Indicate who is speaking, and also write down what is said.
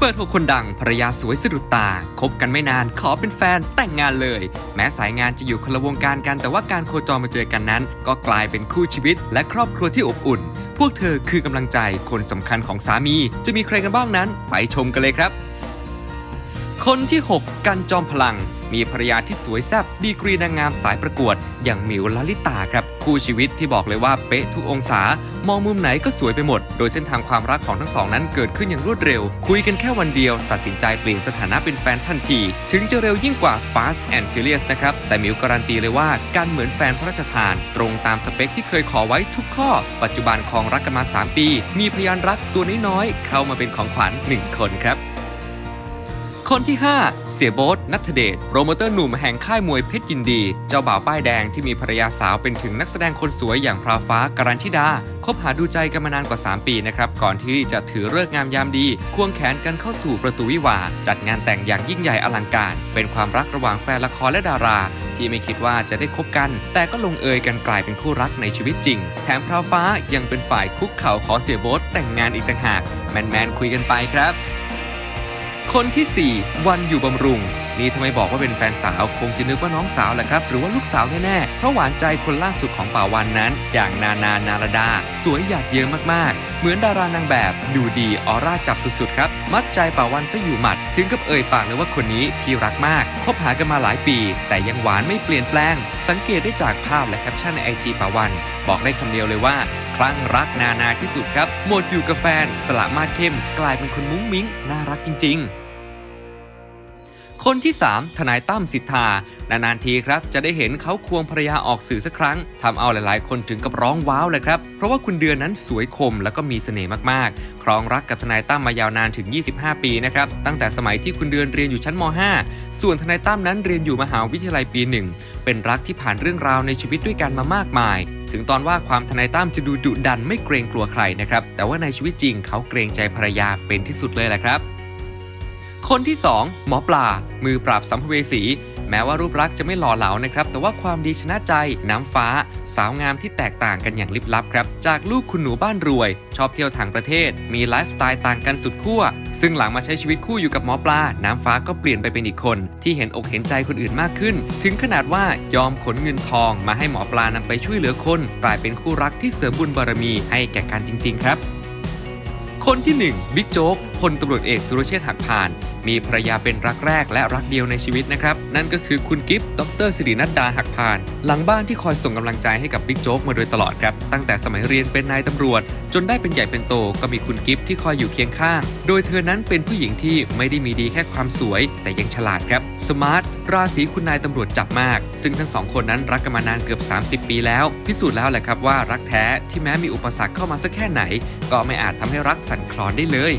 Speaker 1: เปิดหัวคนดังภรรยาสวยสะดุดตา คบกันไม่นานขอเป็นแฟนแต่งงานเลย แม้สายงานจะอยู่คนละวงการกันแต่ว่าการโคจรมาเจอกันนั้น ก็กลายเป็นคู่ชีวิต และครอบครัวที่อบอุ่น พวกเธอคือกำลังใจคนสำคัญของสามี จะมีใครกันบ้างนั้น ไปชมกันเลยครับ คนที่ 6 กันจอมพลัง มีภรรยาที่สวยแซ่บดีกรีนางงามสายประกวด อย่างหมิวลลิตาครับคู่ชีวิตที่บอกเลยว่าเป๊ะทุกองศา มองมุมไหนก็สวยไปหมด โดยเส้นทางความรักของทั้งสองนั้นเกิดขึ้นอย่างรวดเร็ว คุยกันแค่วันเดียว ตัดสินใจเปลี่ยนสถานะเป็นแฟนทันที ถึงจะเร็วยิ่งกว่า Fast and Furious นะครับ แต่หมิวการันตีเลยว่าการเหมือนแฟนพระราชทาน ตรงตามสเปคที่เคยขอไว้ทุกข้อ ปัจจุบันครองรักกันมา 3 ปี มีพยานรักตัวน้อยๆเข้ามาเป็นของขวัญหนึ่งคนครับคนที่ 5 เสียโบ๊ทนัทเดชโปรโมเตอร์หนุ่มแห่งค่ายมวยเพชรยินดี เจ้าบ่าวป้ายแดงที่มีภรรยาสาวเป็นถึงนักแสดงคนสวยอย่างพราวฟ้าการันชิดา คบหาดูใจกันมานานกว่า 3 ปีนะครับ ก่อนที่จะถือเลิกงามยามดี ควงแขนกันเข้าสู่ประตูวิวา จัดงานแต่งอย่างยิ่งใหญ่อลังการ เป็นความรักระหว่างแฟนละครและดารา ที่ไม่คิดว่าจะได้คบกัน แต่ก็ลงเอยกันกลายเป็นคู่รักในชีวิตจริง แถมพราวฟ้ายังเป็นฝ่ายคุกเข่าขอเสียโบ๊ทแต่งงานอีกต่างหากแมนๆคุยกันไปครับ คนที่ 4 วันอยู่บำรุง นี่ทำไมบอกว่าเป็นแฟนสาว คงจะนึกว่าน้องสาวแหละครับ หรือว่าลูกสาวแน่ๆ เพราะหวานใจคนล่าสุดของป่าวันนั้น อย่างนานานาราดา สวยหยาดเยิ้มมากๆ เหมือนดารานางแบบ ดูดีออร่าจับสุดๆครับ มัดใจป่าวันซะอยู่หมัด ถึงกับเอ่ยปากเลยว่าคนนี้พี่รักมาก คบหากันมาหลายปี แต่ยังหวานไม่เปลี่ยนแปลง สังเกตได้จากภาพและแคปชั่นในไอจีป่าวัน บอกได้คำเดียวเลยว่าคลั่งรักนานาที่สุดครับ หมดอยู่กับแฟน สละมาดเข้ม กลายเป็นคนมุ้งมิ้ง น่ารักจริง ๆ คนที่ 3 ทนายตั้มสิทธานานๆทีครับ จะได้เห็นเขาควงภรรยาออกสื่อสักครั้งทำเอาหลายๆ คนถึงกับร้องว้าวเลยครับ เพราะว่าคุณเดือนนั้นสวยคมแล้วก็มีเสน่ห์มากๆ ครองรักกับทนายตั้มมายาวนานถึง 25 ปีนะครับ ตั้งแต่สมัยที่คุณเดือนเรียนอยู่ชั้นม .5 ส่วนทนายตั้มนั้นเรียนอยู่มหาวิทยาลัยปีหนึ่งเป็นรักที่ผ่านเรื่องราวในชีวิตด้วยกันมามากมาย ถึงตอนว่าความทนายตั้มจะดูดุดันไม่เกรงกลัวใครนะครับแต่ว่าในชีวิตจริงเขาเกรงใจภรรยาเป็นที่สุดเลยแหละครับ คนที่ 2 หมอปลา มือปราบสัมภเวสี แม้ว่ารูปลักษณ์จะไม่หล่อเหลานะครับ แต่ว่าความดีชนะใจ น้ำฟ้า สาวงามที่แตกต่างกันอย่างลิบลับครับ จากลูกคุณหนูบ้านรวย ชอบเที่ยวต่างประเทศ มีไลฟ์สไตล์ต่างกันสุดขั้ว ซึ่งหลังมาใช้ชีวิตคู่อยู่กับหมอปลา น้ำฟ้าก็เปลี่ยนไปเป็นอีกคน ที่เห็นอกเห็นใจคนอื่นมากขึ้น ถึงขนาดว่ายอมขนเงินทอง มาให้หมอปลานำไปช่วยเหลือคน กลายเป็นคู่รักที่เสริมบุญบารมีให้แก่กันจริง ๆ ครับคนที่ 1 บิ๊กโจ๊กพลตำรวจเอกสุรเชษฐ์หักพาน มีภรรยาเป็นรักแรกและรักเดียวในชีวิตนะครับ นั่นก็คือคุณกิฟต์ดรสิรินัดดาหักพาน หลังบ้านที่คอยส่งกำลังใจให้กับบิ๊กโจ๊กมาโดยตลอดครับ ตั้งแต่สมัยเรียนเป็นนายตำรวจ จนได้เป็นใหญ่เป็นโตก็มีคุณกิฟต์ที่คอยอยู่เคียงข้าง โดยเธอนั้นเป็นผู้หญิงที่ไม่ได้มีดีแค่ความสวย แต่ยังฉลาดครับสมาร์ทราศีคุณนายตำรวจจับมาก ซึ่งทั้งสองคนนั้นรักกันมานานเกือบ 30 ปีแล้ว พิสูจน์แล้วแหละครับว่ารักแท้ที่แม้มีอุปสรรคเข้ามาสักแค่ไหน ก็ไม่อาจทำให้รักสั่นคลอนได้เลย